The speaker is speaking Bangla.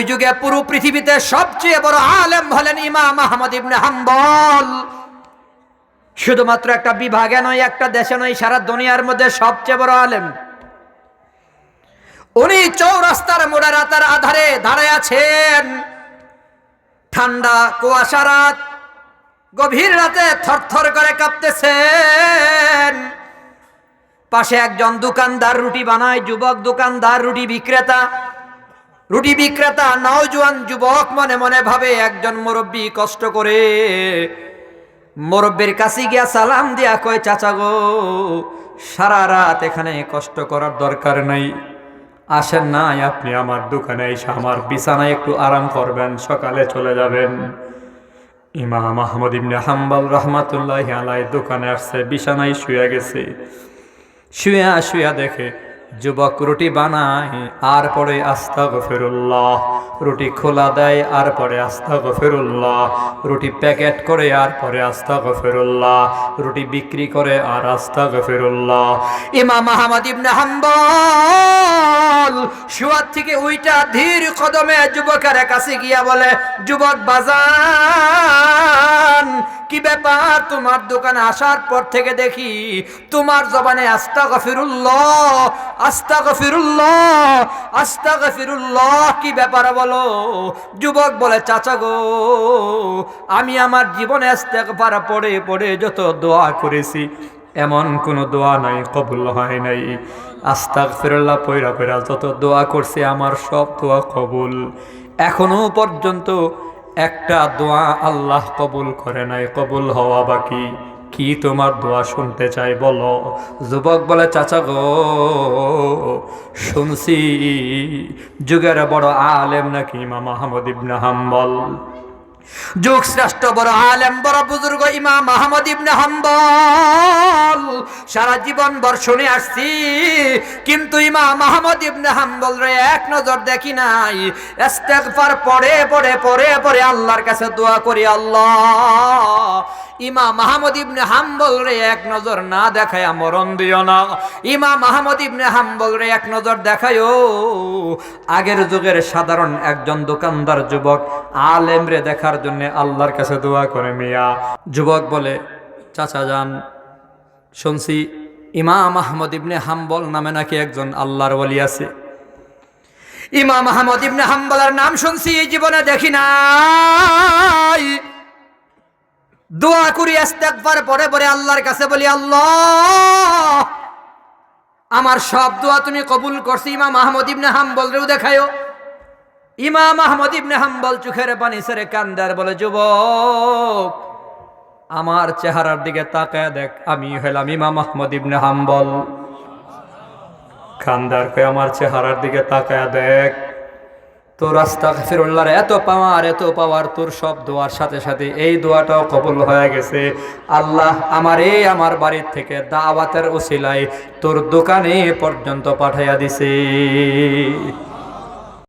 ওই যুগে পুরো পৃথিবীতে সবচেয়ে বড় আলেম হলেন ইমাম আহমদ ইবনে হাম্বল। শুধুমাত্র একটা বিভাগে নয়, একটা দেশে নয়, সারা দুনিয়ার মধ্যে সবচেয়ে বড় আলেম। উনি চৌরাস্তার মোড়া রাতার আধারে দাঁড়ায় আছেন। ঠান্ডা কুয়াশা রাত, গভীর রাতে থরথর করে কাঁপতেছেন। পাশে একজন দোকানদার রুটি বানায়, যুবক দোকানদার, রুটি বিক্রেতা। রুটি বিক্রেতা, নওজোয়ান যুবক মনে মনে ভাবে একজন মুরব্বী কষ্ট করে। মুরব্বীর কাছে গিয়া সালাম দিয়া কয়, চাচা গো, সারা রাত এখানে কষ্ট করার দরকার নাই। আসেন নাই আপনি আমার দোকানে এসে আমার বিছানায় একটু আরাম করবেন, সকালে চলে যাবেন। ইমাম আহমদ ইবনে হাম্বাল রহমাতুল্লাহ আলাই দোকানে আসছে, বিছানায় শুয়ে গেছে। শুয়া শুয়া দেখে যুবক রুটি বানায়, আর পরে আস্তা গফিরুল্লাহ রুটি খোলা দেয়, আর পরে আস্তা গফিরুল্লাহ রুটি প্যাকেট করে, আর পরে আস্তা গফিরুল্লাহ রুটি বিক্রি করে, আর আস্তা গফিরুল্লাহ ইমাম আহমদ ইবনে হাম্বল শুয়ার থেকে উইটা ধীর কদমে যুবকের কাছে গিয়া বলে, যুবক বাজান কি ব্যাপার? তোমার দোকানে আসার পর থেকে দেখি তোমার জবানে আস্তা গফিরুল্লাহ আস্তা গফিরুল্লাহ আস্তা গফিরুল্লাহ কি ব্যাপার বলো? যুবক বলে, চাচা গো, আমি আমার জীবনে আস্তাগফার পড়ে পড়ে যত দোয়া করেছি, এমন কোনো দোয়া নাই, কবুল হয় নাই। আস্তাক ফিরল্লাহ পয়রা পয়রা যত দোয়া করছে, আমার সব দোয়া কবুল। এখনও পর্যন্ত একটা দোয়া আল্লাহ কবুল করে নাই, কবুল হওয়া বাকি। কি তোমার দোয়া শুনতে চাই বলো? যুবক বলে, চাচা গো, শুনছি যুগের বড় আলেম নাকি ইমাম আহমদ ইবনে হাম্বল। যুগ শ্রেষ্ঠ বড় আলেম, বড় বুজুর্গ ইমাম আহমদ ইবনে হাম্বল। সারা জীবন বর শুনে আসছি, কিন্তু ইমাম আহমদ ইবনে হাম্বল রে এক নজর দেখি নাই। ইস্তেগফার পড়ে পড়ে পড়ে পড়ে আল্লাহর কাছে দোয়া করি আল্লাহ। ইমাম আহমদ ইবনে হাম্বল রে এক নজর না দেখায় মরণ দিও না। ইমাম আহমদ ইবনে হাম্বল রে এক নজর দেখায়ও আগের যুগের সাধারণ একজন দোকানদার যুবক আলেম রে দেখার জন্য আল্লাহর কাছে দোয়া করে মিয়া। যুবক বলে, চাচা যান, শুনছি ইমাম আহমদ ইবনে হাম্বল নামে নাকি একজন আল্লাহর ওলি আছে। ইমাম আহমদ ইবনে হাম্বলের নাম শুনছি জীবনে দেখি নাই। দোয়া করি, ইস্তেগফার পরে পরে আল্লাহর কাছে বলি, আল্লাহ, আমার সব দোয়া তুমি কবুল করছি। ইমাম আহমদ ইবনে হাম্বল রেও দেখায়ও। ইমাম আহমদ ইবনে হাম্বল চোখের পানি সেরে কান্দার বলে, যুবক, আমার চেহারার দিকে তাকায় দেখ, আমি হলাম ইমাম আহমদ ইবনে হাম্বল। খান্দার কয়ে আমার চেহারার দিকে তাকায় দেখ। তোর রাস্তা ফিরুল্লাহর এত পাওয়ার এত পাওয়ার, তোর সব দোয়ার সাথে সাথে এই দোয়াটাও কবল হয়ে গেছে। আল্লাহ আমার এই আমার বাড়ির থেকে দাওয়াতের ওসিলায় তোর দোকানে পর্যন্ত পাঠাইয়া দিছে।